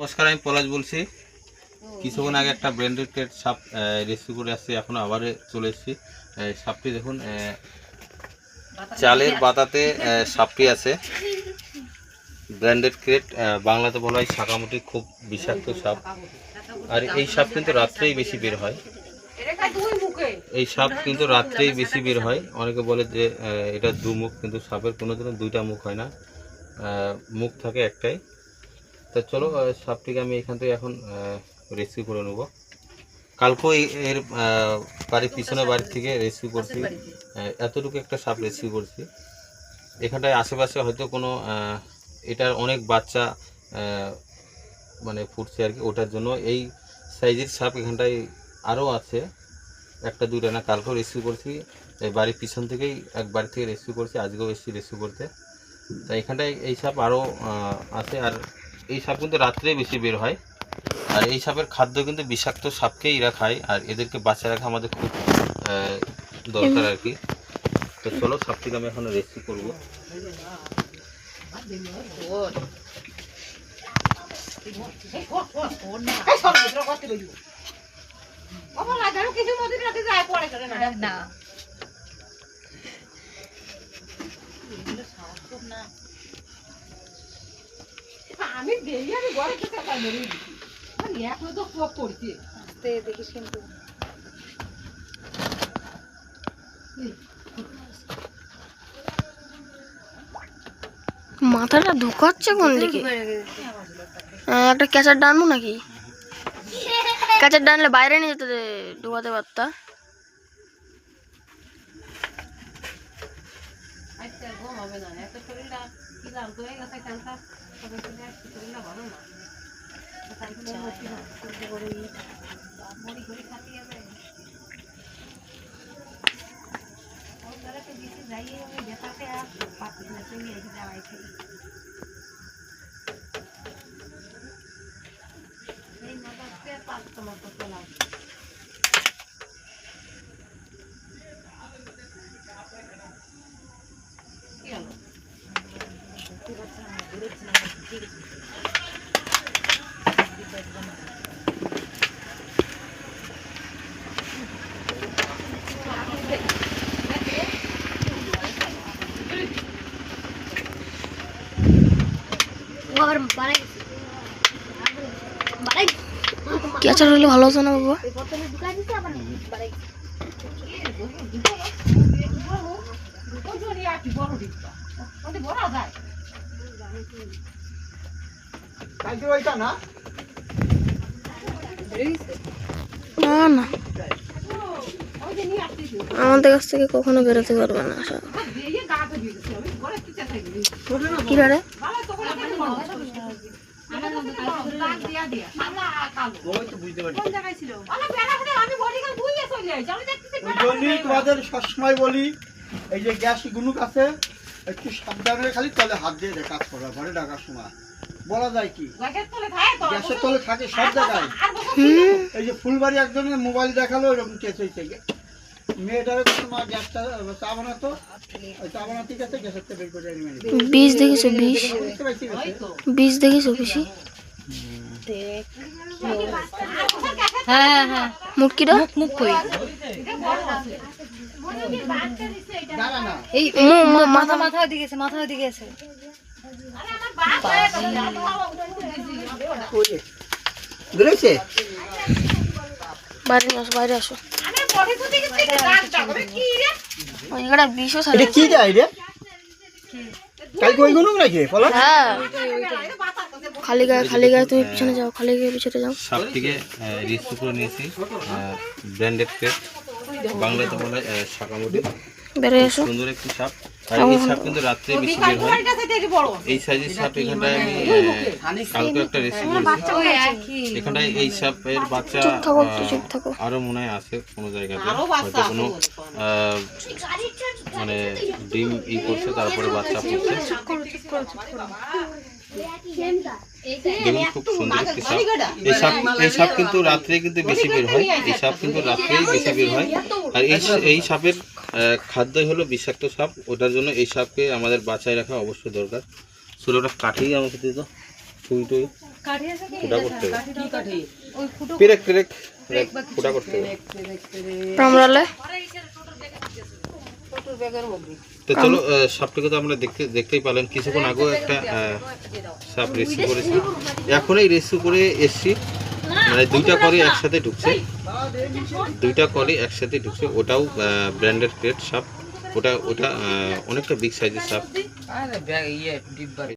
নমস্কার, আমি পলাশ বলছি। কিছুক্ষণ আগে একটা ব্র্যান্ডেড সাপ রেসিপি করে আসছি, এখন আবার চলে এসেছি। সাপটি দেখুন চালের বাতাতে সাপটি আছে। ব্র্যান্ডেড ক্রেট বাংলাতে বলা হয় শাকামুটি, খুব বিষাক্ত সাপ। আর এই সাপ কিন্তু রাত্রেই বেশি বের হয়। এই সাপ কিন্তু রাত্রেই বেশি বের হয়। অনেকে বলে যে এটা দু মুখ কিন্তু সাপের কোনো দিনও দুইটা মুখ হয় না। মুখ থাকে একটাই। তা চলো সাপটিকে আমি এখান থেকে এখন রেস্কিউ করে নেব। কালকেও এই- এর বাড়ির পিছনে বাড়ি থেকে রেস্কিউ করছি। এতটুকু একটা সাপ রেস্কিউ করছি। এখানটায় আশেপাশে হয়তো কোনো এটার অনেক বাচ্চা মানে ফুটছে আর কি ওটার জন্য। এই সাইজের সাপ এখানটায় আরও আছে। একটা দুইটা না কালকেও রেস্কিউ করছি। এই বাড়ির পিছন থেকেই এক বাড়ি থেকে রেস্কিউ করছি আজকেও এসেছি রেস্কিউ করতে। তা এখানটায় এই সাপ আরও আছে আর এই সাপ কিন্তু রাত্রে বেশি বের হয়। আর এই সাপের খাদ্য কিন্তু বিষাক্ত সাপকেই এরা খায়, আর এদেরকে বাঁচিয়ে রাখা আমাদের খুব দরকার আর কি। তো চলো সাপটিকে আমি এখন রেসিপি করব। না। আমি আমি এখন তো কোপ আস্তে দেখিস কিন্তু। মাথাটা ঢোকাচ্ছে কোন দিকে? একটা ক্যাচার ডানবো নাকি? ক্যাচার ডানলে বাইরে নিয়ে যেতে দে- ঢোকাতে পারতা। হবে না এত শরীরটা কি তো এই গেছে ক্যান্সার তবে শরীরটা ভালো না তাই তো বলছি না মরি করে খাতি যাবে ওই তারা তো দিতে যাইয়ে আমি যেটাতে আর পাচ্ছি না তুমি এই যাওয়াই খাই এই মাথাতে পাঁচ তোমার তো চলা কি হলো ক্যাচার হলে ভালো হতো না বাবা না? না আমাদের কাছ থেকে কখনো বেরোতে পারবে না সব কি রে তোমাদের সবসময় বলি এই যে গ্যাস গুনুক আছে একটু সাবধানে খালি তলে হাত দিয়ে কাজ করা ঘরে ডাকার সময়। বলা যায় কি? গ্যাসের তলে থাকে সব জায়গায়। এই যে ফুলবাড়ি একজনের মোবাইল দেখাল এরকম কেস হয়েছে। মেয়েটারে তোমার গ্যাসটা চা বানাতো। চা বানাতে গেছে গ্যাসের থেকে বের করে এনে বিষ দেখেছ বিষ বুঝতে পারছি গেছে। বিষ দেখেছ বেশি হ্যাঁ হ্যাঁ মুটকিটা মুখ মুখ কই? এই মাথা মাথা দিকে আছে মাথা দিকে আছে ওই যে। বেরোইছে বাইরে আসো বাইরে আসো। ওই জায়গাটা বিষও কি যায় রে? কালকে নাকি হ্যাঁ। খালি গায়ে খালি গায়ে তুমি পিছনে যাও খালি গায়ে পিছনে যাও। করে নিয়েছি ব্র্যান্ডেড ক্রেট বাংলাতে বলা হয় শাকামুটি। সুন্দর একটি সাপ। আর এই সাপ কিন্তু রাত্রে বেশি বের হয়। এই সাইজের সাপ এখানটায় আমি কালকে একটা রেসিপি করেছি। এখানটায় এই সাপের বাচ্চা। আরও মনে হয় আছে কোনো জায়গাতে। হয়তো কোনো আহ, মানে ডিম ই করছে তারপরে বাচ্চা ফুটছে দেখুন খুব সুন্দর একটি এই সাপ কিন্তু রাত্রে কিন্তু বেশি বের হয়। এই সাপ কিন্তু রাত্রেই বেশি বের হয়। আর এই এই সাপের খাদ্যই হলো বিষাক্ত সাপ। ওটার জন্য এই সাপকে আমাদের বাঁচায় রাখা অবশ্যই দরকার। শুধু ওটা কাঠেই আমাকে দিত টুই কাঠি ফুটা করতে হবে। কি কাঠি? ওই পেরেক ফুটা করতে হবে। রামলালে ব্যাগের মধ্যে। তো চলো সাপটাকে তো আমরা দেখতে দেখতেই পেলেন কিছুক্ষণ আগেও একটা সাপ রেস্কিউ করেছি। এখনই রেস্কিউ করে এসছি। মানে দুইটা করে একসাথে ঢুকছে। দুইটা করে একসাথে ঢুকছে। ওটাও ব্র্যান্ডেড ক্রেট সাপ। ওটা ওটা অনেকটা বিগ সাইজের সাপ।